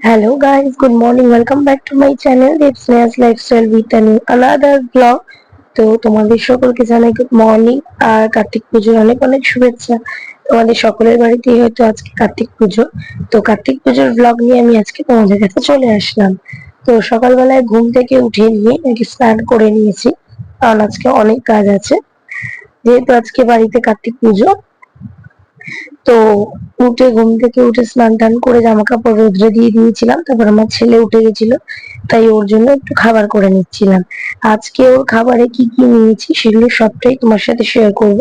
Hello guys, good morning. Welcome back to my channel. It's Sneha's Lifestyle with a new another vlog. তো তোমাদের সকলকে জানাই good morning আর কার্তিক পুজোর অনেক অনেক শুভেচ্ছা তোমাদের সকলের বাড়িতেই হয়তো আজকে কার্তিক পুজো তো কার্তিক পুজোর ব্লগ নিয়ে আমি আজকে তোমাদের কাছে চলে আসলাম তো সকালবেলায় ঘুম থেকে উঠে নিয়ে নাকি স্নান করে নিয়েছি কারণ আজকে অনেক কাজ আছে যেহেতু আজকে বাড়িতে কার্তিক পুজো তো উঠে ঘুম থেকে উঠে স্নান টান করে জামা কাপড় রোদ্রে দিয়ে দিয়েছিলাম, তারপর আমার ছেলে উঠে গেছিল, তাই ওর জন্য একটু খাবার করে নিচ্ছিলাম। আজকে ওর খাবারে কি কি নিয়েছি সেগুলো সবটাই তোমার সাথে শেয়ার করব।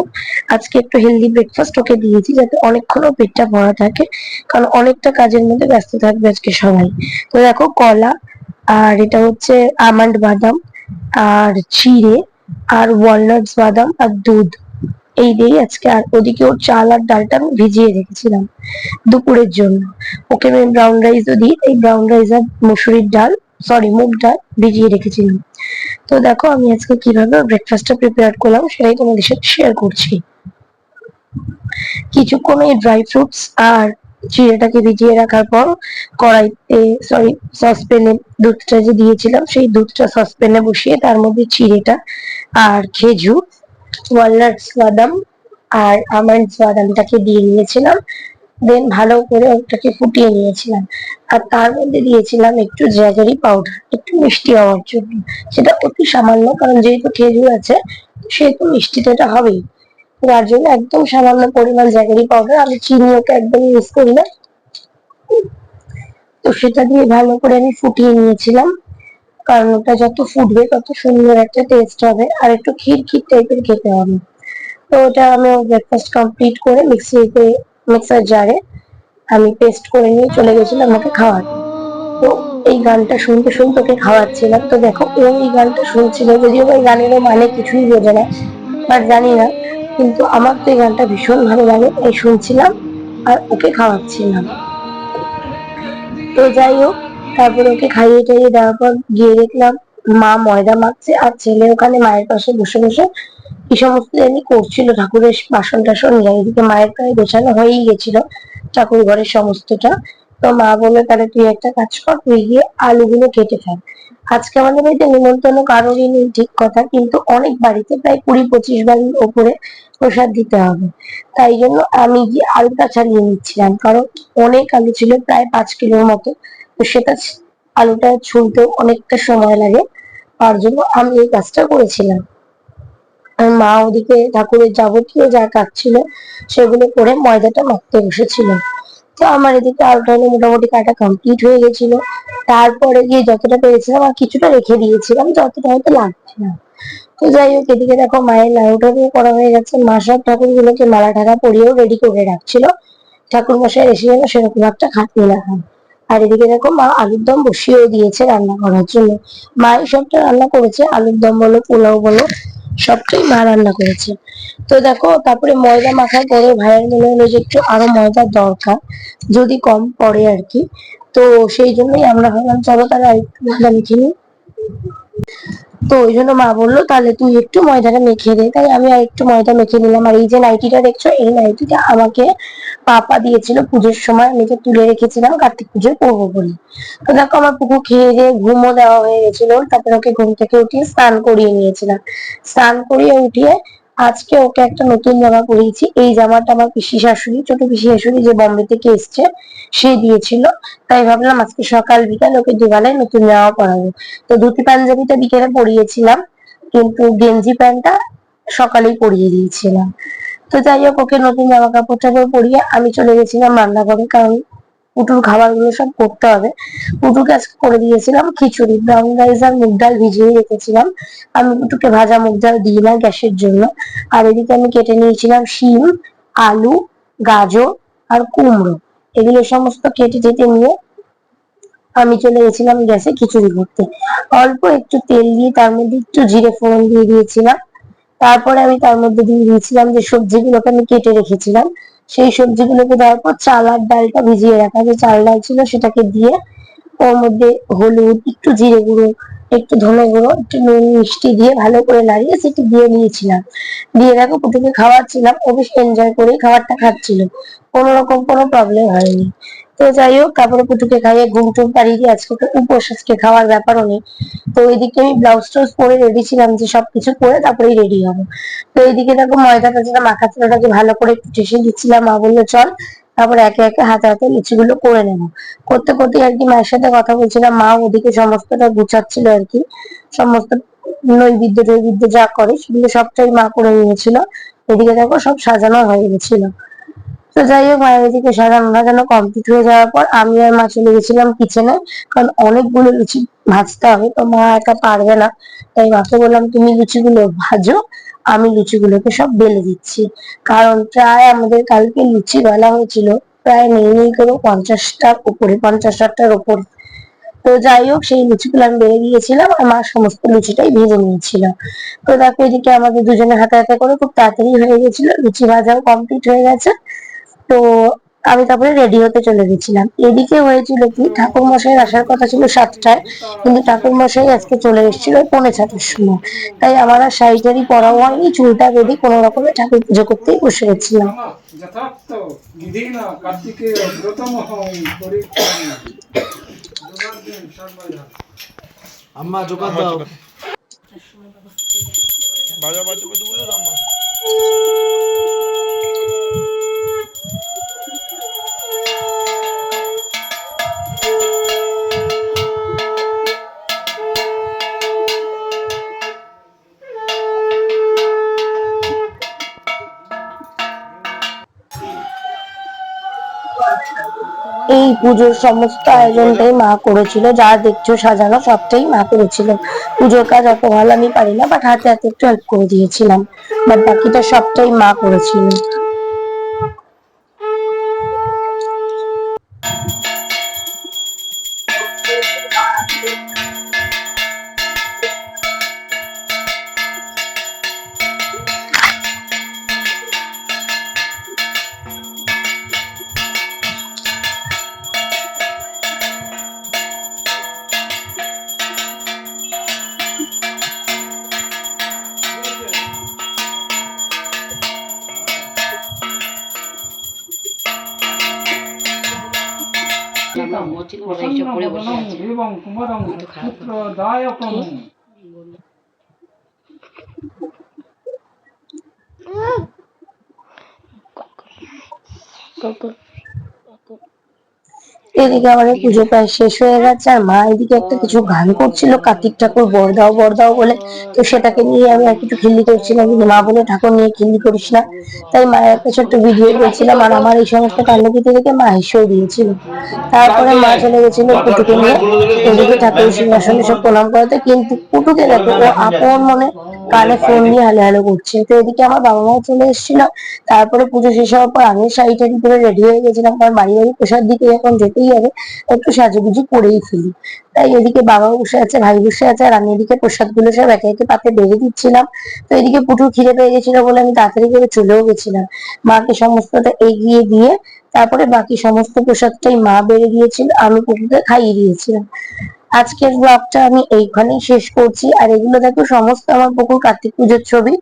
আজকে একটু হেলদি ব্রেকফাস্ট ওকে দিয়েছি যাতে অনেকক্ষণও পেটটা ভরা থাকে, কারণ অনেকটা কাজের মধ্যে ব্যস্ত থাকবে আজকে সবাই। তো দেখো কলা, আর এটা হচ্ছে আমন্ড বাদাম, আর চিড়ে, আর ওয়ালনাটস বাদাম, আর দুধ। এই দিয়ে আজকে আর ওদিকে ওর চাল আর ডালটা আমি ভিজিয়ে রেখেছিলাম দুপুরের জন্য। ওকে আমি ব্রাউন রাইসও দিই, এই ব্রাউন রাইস আর মুসুরির ডাল সরি মুগ ডাল ভিজিয়ে রেখেছিলাম। তো দেখো আমি আজকে কীভাবে ব্রেকফাস্টটা প্রিপেয়ার করলাম সেটাই তোমাদের সাথে শেয়ার করছি। কিছুক্ষণ এই ড্রাই ফ্রুটস আর চিড়েটাকে ভিজিয়ে রাখার পর কড়াইতে সরি সসপ্যানে দুধটা যে দিয়েছিলাম, সেই দুধটা সসপ্যানে বসিয়ে তার মধ্যে চিড়েটা আর খেজুর ওয়ালনাটস বাদাম আর আমন্ডস বাদামটাকে দিয়ে নিয়েছিলাম। দেন ভালো করে ওটাকে ফুটিয়ে নিয়েছিলাম। আর তার মধ্যে দিয়েছিলাম একটু জ্যাগারি পাউডার একটু মিষ্টি হওয়ার জন্য। সেটা অতি সামান্য, কারণ যেহেতু খেজুর আছে, সেহেতু মিষ্টিটা এটা হবেই। তার জন্য একদম সামান্য পরিমাণ জ্যাগারি পাউডার আমি চিনি ওকে একদম ইউজ করি না। তো সেটা দিয়ে ভালো করে আমি ফুটিয়ে নিয়েছিলাম। কারণ ওটা যত ফুটবে, তত সুন্দর একটা টেস্ট হবে আর একটু ক্ষীর ক্ষীর টাইপের খেতে হবে। তো ওটা আমি ব্রেকফাস্ট কমপ্লিট করে মিক্সিতে মিক্সার জারে আমি পেস্ট করে নিয়ে চলে গেছিলাম ওকে খাওয়াতে। তো এই গানটা শুনতে শুনতে ওকে খাওয়াচ্ছিলাম। তো দেখো, ও এই গানটা শুনছিল যদিও ওই গানেরও মানে কিছুই বোঝে না বাট জানি না। কিন্তু আমার তো এই গানটা ভীষণ ভালো লাগে, এই শুনছিলাম আর ওকে খাওয়াচ্ছিলাম। তো যাই হোক তারপর ওকে খাইয়ে টাইয়ে দেওয়ার পর গিয়ে দেখলাম মা ময়দা মাখছে আর ছেলে ওখানে মায়ের পাশে বসে বসে কি সমস্ত জানি করছিল। ঠাকুরের বাসন টাসন নিয়ে এদিকে মায়ের প্রায় গোছানো হয়েই গেছিল ঠাকুর ঘরের সমস্তটা। তো মা বলে তাহলে তুই একটা কাজ কর, তুই গিয়ে আলুগুলো কেটে ফেল। আজকে আমাদের বাড়িতে নিমন্ত্রণ কারোরই নেই, ঠিক কথা, কিন্তু অনেক বাড়িতে প্রায় কুড়ি পঁচিশ বাড়ির ওপরে প্রসাদ দিতে হবে। তাই জন্য আমি গিয়ে আলুটা ছাড়িয়ে নিচ্ছিলাম, কারণ অনেক আলু ছিল, প্রায় পাঁচ কিলোর মতো। তো সেটা আলুটা ছুলতে অনেকটা সময় লাগে। তার জন্য আমি এই কাজটা করেছিলাম। মা ওদিকে ঠাকুরের যাবতীয় যা কাজ ছিল, সেগুলো করে ময়দাটা মাখতে বসেছিল। তো আমার এদিকে আলুটা মোটামুটি কাটা কমপ্লিট হয়ে গেছিল। তারপরে গিয়ে যতটা পেরেছিলাম আর কিছুটা রেখে দিয়েছিলাম যতটা হয়তো লাগছে না। তো যাই হোক, এদিকে দেখো মায়ের লাউটা দিয়ে করা হয়ে গেছে। মা সব ঠাকুরগুলোকে মালা ঠাকা পরিয়েও রেডি করে রাখছিল। ঠাকুর মশাই এসে যেন সেরকম একটা খাটনি না হয় আর এদিকে দেখো মা আলুর দম বসিয়েও দিয়েছে রান্না করার জন্য। মা সবটা রান্না করেছে, আলুর দম বলো, পোলাও বলো, সবটাই মা রান্না করেছে। তো দেখো, তারপরে ময়দা মাখার পরে ভাইয়ের মনে হলো যে একটু আরও ময়দার দরকার, যদি কম পড়ে আর কি। তো সেই জন্যই আমরা ভাবলাম, চলো তাহলে আরেকটু ময়দা মেখে নিই। তো ওই জন্য মা বলল, তাহলে তুই একটু ময়দাটা মেখে দে। তাই আমি আর একটু ময়দা মেখে নিলাম। আর এই যে নাইটিটা দেখছ, এই নাইটিটা আমাকে পাপা দিয়েছিল পুজোর সময়। আমি যে তুলে রেখেছিলাম, কার্তিক পুজোর পূর্ব বলে। তো দেখো, আমার পুকুর খেয়ে দিয়ে ঘুমও দেওয়া হয়ে গেছিল। তারপর ওকে ঘুম থেকে উঠিয়ে স্নান করিয়ে নিয়েছিলাম। স্নান করিয়ে উঠিয়ে আজকে ওকে একটা নতুন জামা পরিয়েছি। এই জামাটা আমার পিসি শাশুড়ি, ছোট পিসি শাশুড়ি যে বম্বে থেকে এসছে, সে দিয়েছিল। তাই ভাবলাম আজকে সকাল বিকাল ওকে দুবেলায় নতুন জামা পরাবো। তো ধুতি পাঞ্জাবিটা বিকেলে পরিয়েছিলাম, কিন্তু গেঞ্জি প্যান্টটা সকালেই পরিয়ে দিয়েছিলাম। তো যাই হোক, ওকে নতুন জামা কাপড়টা পরিয়ে আমি চলে গেছিলাম রান্নাঘরে, কারণ পুটুর খাবারগুলো সব করতে হবে। পুটুকে আজকে করে দিয়েছিলাম খিচুড়ি। ব্রাউন রাইস আর মুগ ডাল ভিজিয়ে রেখেছিলাম। আমি পুটুকে ভাজা মুগ ডাল দিই না গ্যাসের জন্য। আর এদিকে আমি কেটে নিয়েছিলাম শিম, আলু, গাজর আর কুমড়ো। এগুলো সমস্ত কেটে টেটে নিয়ে আমি চলে গেছিলাম গ্যাসে খিচুড়ি করতে। অল্প একটু তেল দিয়ে তার মধ্যে একটু জিরে ফোড়ন দিয়ে দিয়েছিলাম। তারপরে আমি তার মধ্যে দিয়ে দিয়েছিলাম যে সবজিগুলোকে আমি কেটে রেখেছিলাম। সেই সবজিগুলোকে দেওয়ার পর চাল আর ডালটা ভিজিয়ে রাখা। যে চাল ডাল ছিল সেটাকে দিয়ে ওর মধ্যে হলুদ, একটু জিরে গুঁড়ো, একটু ধনে গুঁড়ো, একটু নুন, মিষ্টি দিয়ে ভালো করে নাড়িয়ে সেটি দিয়ে নিয়েছিলাম। দিয়ে দেখো পুটুকে খাওয়াচ্ছিলাম ও বেশ এনজয় করে খাবারটা খাচ্ছিল। কোনো রকম কোনো প্রবলেম হয়নি। তো যাই হোক, তারপরে পুটুকে খাইয়ে ঘুম টুম পাড়িয়ে দিয়ে আজকে তো উপোস, আজকে খাওয়ার ব্যাপারও নেই। তো ওইদিকে আমি ব্লাউজ টাউজ পরে রেডি ছিলাম যে সবকিছু করে তারপরেই রেডি হব। তো এইদিকে দেখো ময়দা টয়দা মাখাতে ওটাকে ভালো করে ঠেসে দিচ্ছিলাম, মা বলল, চল, তারপরে একে একে হাতে হাতে লিচিগুলো করে নেব। করতে করতে আর কি মায়ের সাথে কথা বলছিলাম মা ওদিকে সমস্তটা গুছাচ্ছিল আর কি। সমস্ত নৈবেদ্য টৈবেদ্য যা করে সেগুলো সবটাই মা করে নিয়েছিল। এদিকে দেখো সব সাজানো হয়ে গেছিল। তো যাই হোক মায়ের এদিকে সাজানো সাজানো কমপ্লিট হয়ে যাওয়ার পর আমি আর মা চলে গেছিলাম কিচেনে কারণ অনেকগুলো লুচি ভাজতে হবে, তো মা একা পারবে না। তাই মাকে বললাম, তুমি লুচিগুলো ভাজো, আমি লুচিগুলোকে সব বেলে দিচ্ছি। কারণ প্রায় আমাদের কালকে লুচি বেলা হয়েছিল, প্রায় নেই নেই করে পঞ্চাশটার উপরে পঞ্চাশ ষাটটার উপরে। তো যাই হোক, সেই লুচিগুলো আমি বেড়ে দিয়েছিলাম আর মা সমস্ত লুচিটাই ভেজে নিয়েছিল। তো দেখো, এদিকে আমাদের দুজনে হাতে হাতে করে খুব তাড়াতাড়ি হয়ে গেছিল, লুচি ভাজাও কমপ্লিট হয়ে গেছে। তো আমি তারপরে রেডি হতে চলে গেছিলাম। এদিকে হয়েছিল কি ঠাকুর মশাই আসার কথা ছিল সাতটায় কিন্তু ঠাকুর মশাই আজকে চলে এসেছিল পৌনে ছটার সময়। তাই আমার আর শাড়িটারি পরাও হয়নি চুলটা বেঁধে কোনো রকমে ঠাকুর পুজো করতেই বসে গেছিলাম। আম্মা দাও। বাজা বাজা বাজা বলে পুজোর সমস্ত আয়োজনটাই মা করেছিল। যা দেখছ, সাজানো সবটাই মা করেছিল। পুজোর কাজ অত ভালো আমি পারি না বাট হাতে হাতে একটু হেল্প করে দিয়েছিলাম। বাট বাকিটা সবটাই মা করেছিল। 지금 우리가 이제 오래 보셔야지. 일방 구마랑 우트라 나야 건. 꼬꼬. 꼬꼬. এদিকে আমাদের পুজো প্রায় শেষ হয়ে গেছে, আর মা এদিকে একটা কিছু গান করছিল, কার্তিক ঠাকুর বরদাও বরদাও বলে। তো সেটাকে নিয়ে আমি আর কিছু খিল্লি করছিলাম, কিন্তু মা বলে, ঠাকুর, নিয়ে খিল্লি করিস না। তাই মায়ের একটা ছোট্ট ভিডিও করেছিলাম আর আমার এই সমস্ত কাণ্ডকীতি দেখে মা হেসেও দিয়েছিল। তারপরে মা চলে গেছিল পুটুকে নিয়ে। এদিকে ঠাকুর সিংহাসনে সব প্রণাম করাতে, কিন্তু পুটুকে দেখো, ও আপন মনে কানে ফোন নিয়ে হালে হালে করছে। তো এদিকে আমার বাবা মা চলে এসেছিল। তারপরে পুজো শেষ হওয়ার পর আমি শাড়ি টাড়ি করে রেডি হয়ে গেছিলাম। কারণ বাড়ি বাড়ি প্রসাদ দিতে যখন যেতেই হবে একটু সাজুগুজু করেই ফেলি। তাই এদিকে বাবা বসে আছে, ভাই বসে আছে, আর আমি এদিকে প্রসাদগুলো সব একে একে পাতে বেড়ে দিচ্ছিলাম। তো এদিকে পুটুর খিদে পেয়ে গেছিল বলে আমি তাড়াতাড়ি করে চলেও গেছিলাম। মাকে সমস্তটা এগিয়ে দিয়ে তারপরে বাকি সমস্ত প্রসাদটাই মা বেড়ে দিয়েছিল আমি পুটুকে খাইয়ে দিয়েছিলাম। আজকের ব্লগটা আমি এইখানেই শেষ করছি। আর এগুলো দেখো সমস্ত আমার পুকুর কার্তিক পুজোর ছবি।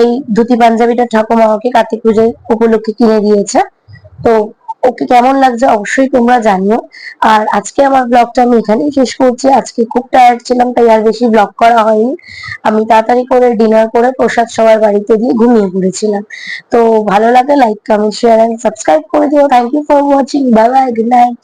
এই ধুতি পাঞ্জাবিটা ঠাকুমা আমাকে কার্তিক পুজোর উপলক্ষে কিনে দিয়েছে। তো ওকে কেমন লাগছে অবশ্যই তোমরা জানিও। আর আজকে আমার ব্লগটা আমি এখানেই শেষ করছি। আজকে খুব টায়ার্ড ছিলাম, তাই আর বেশি ব্লগ করা হয়নি। আমি তাড়াতাড়ি করে ডিনার করে প্রসাদ সবার বাড়িতে দিয়ে ঘুমিয়ে পড়েছিলাম। তো ভালো লাগে like comment share and subscribe করে দিও। Thank you for watching bye bye good night